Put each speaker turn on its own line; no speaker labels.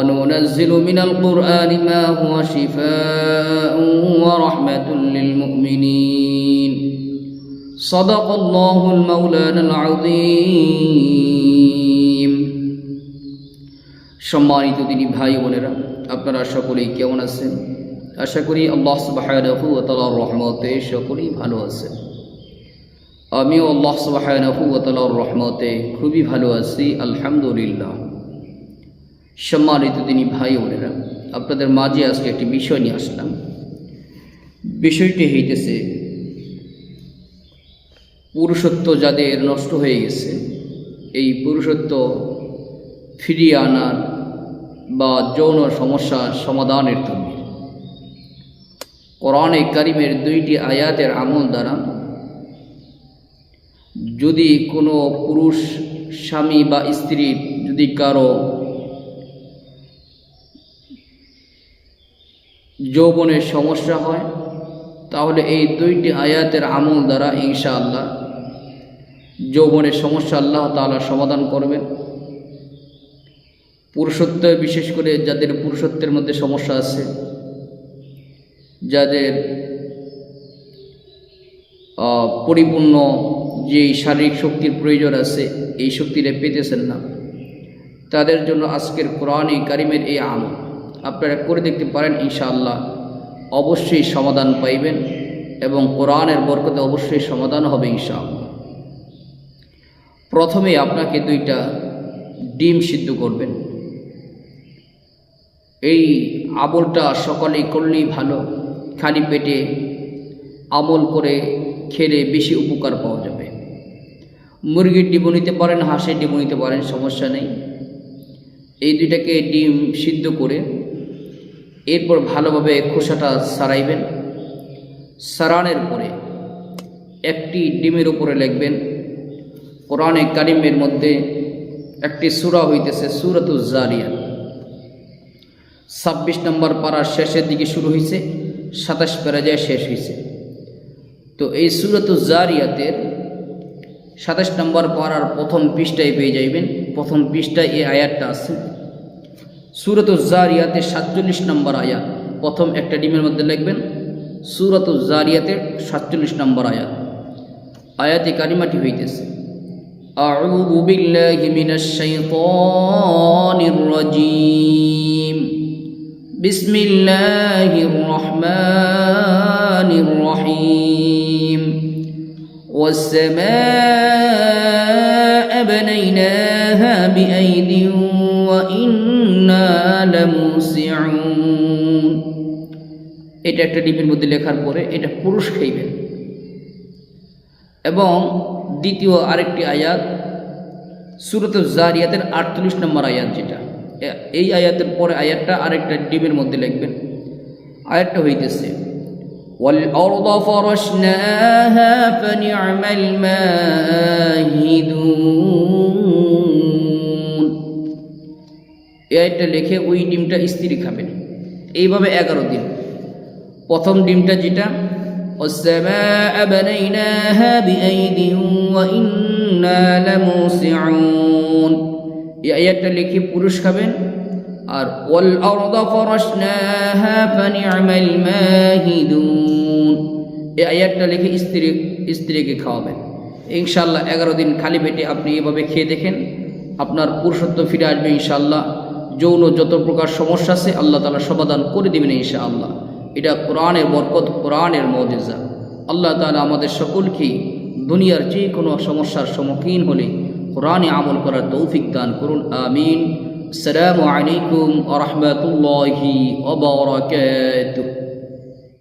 وننزل من القرآن ما هو شفاء ورحمة للمؤمنين صدق الله المولانا العظيم সম্মানিত তিনি ভাই বোনেরা আপনারা সকলেই কেমন আছেন আশা করি আল্লাহ সুবাহানহু ও তালার রহমতে সকলেই ভালো আছেন আমিও আল্লাহ সুবাহানহু ও তালার রহমতে খুবই ভালো আছি আলহামদুলিল্লাহ সম্মানিত তিনি ভাই বোনেরা, আপনাদের মাঝে আজকে একটি বিষয় নিয়ে আসলাম। বিষয়টি হইতেছে, পুরুষত্ব যাদের নষ্ট হয়ে গেছে, এই পুরুষত্ব ফিরিয়ে আনার বা যৌন সমস্যা সমাধানের জন্য। কোরআনে কারিমের দুইটি আয়াতের আমল দ্বারা যদি কোনো পুরুষ স্বামী বা স্ত্রী যদি কারও যৌবনের সমস্যা হয়, তাহলে এই দুইটি আয়াতের আমল দ্বারা ইনশা আল্লাহ যৌবনের সমস্যা আল্লাহ তালা সমাধান করবেন। পুরুষত্ব, বিশেষ করে যাদের পুরুষত্বের মধ্যে সমস্যা আছে, যাদের পরিপূর্ণ যে শারীরিক শক্তির প্রয়োজন আছে, এই শক্তিটা পেতেছেন না। তাদের জন্য আজকের কোরআনে কারিমের এই আমল। আপনারা করে দেখতে পারেন, ইনশাআল্লাহ। অবশ্যই সমাধান পাইবেন এবং কোরআনের বরকতে অবশ্যই সমাধান হবে, ইনশাআল্লাহ। প্রথমে আপনাকে দুইটা ডিম সিদ্ধ করবেন। এই আমলটা সকালেই করলেই ভালো, খালি পেটে আমল করে খেলে বেশি উপকার পাওয়া যাবে। মুরগির ডিমও নিতে পারেন, হাঁসের ডিমও নিতে পারেন, সমস্যা নেই। এই দুইটাকে ডিম সিদ্ধ করে এরপর ভালোভাবে খোসাটা সারাইবেন। সারানের পরে একটি ডিমের উপরে লিখবেন, কোরআনে কারিমের মধ্যে একটি সুরা হইতেছে সুরাতুল জারিয়া। ছাব্বিশ নম্বর পাড়ার শেষের দিকে শুরু হয়েছে সাতাশ প্যারাজায় শেষ হয়েছে তো এই সুরাতুল জারিয়াতের সাতাশ নম্বর পাড়ার প্রথম পৃষ্ঠায় পেয়ে যাইবেন। প্রথম পৃষ্ঠায় এই আয়াতটা আছে। সুরত জারিয়াতের সাতচল্লিশ নম্বর আয়াত প্রথম একটা ডিমের মধ্যে লিখবেন সুরত জারিয়াতের সাতচল্লিশ নম্বর আয়াত আয়াতে কারিমাটি হইতেছে أعوذ بالله من الشيطان الرجيم بسم الله الرحمن الرحيم والسماء بنيناها وإنا لموسعون এটা একটা ডিমের মধ্যে লেখার পরে এটা পুরুষ খাইবেন এবং দ্বিতীয় আরেকটি আয়াত সুরত জারিয়াতের আটচল্লিশ নম্বর আয়াত যেটা এই আয়াতের পরে আয়াতটা আরেকটা ডিমের মধ্যে লিখবেন আয়াতটা হইতেছে والأرض فرشناها فنعم الماهدون আইটা লিখে ওই ডিমটা স্ত্রী খাবেন। এইভাবে এগারো দিন। প্রথম ডিমটা যেটা এই লিখে পুরুষ খাবেন। আর ওয়াল আরদা লিখে স্ত্রী, স্ত্রীকে খাওয়াবেন। ইনশাল্লাহ এগারো দিন খালি পেটে আপনি এভাবে খেয়ে দেখেন। আপনার পুরুষত্ব ফিরে আসবে ইনশাল্লাহ যৌন যত প্রকার সমস্যা আছে, আল্লাহ তালা সমাধান করে দেবেন ইনশাআল্লাহ। এটা কোরআনের বরকত, কোরআনের মজেজা আল্লাহ তালা আমাদের সকলকে দুনিয়ার যে কোনো সমস্যার সম্মুখীন হলে কোরআনে আমল করার তৌফিক দান করুন, আমিন। সালামু আলাইকুম আ রহমতুল্লাহি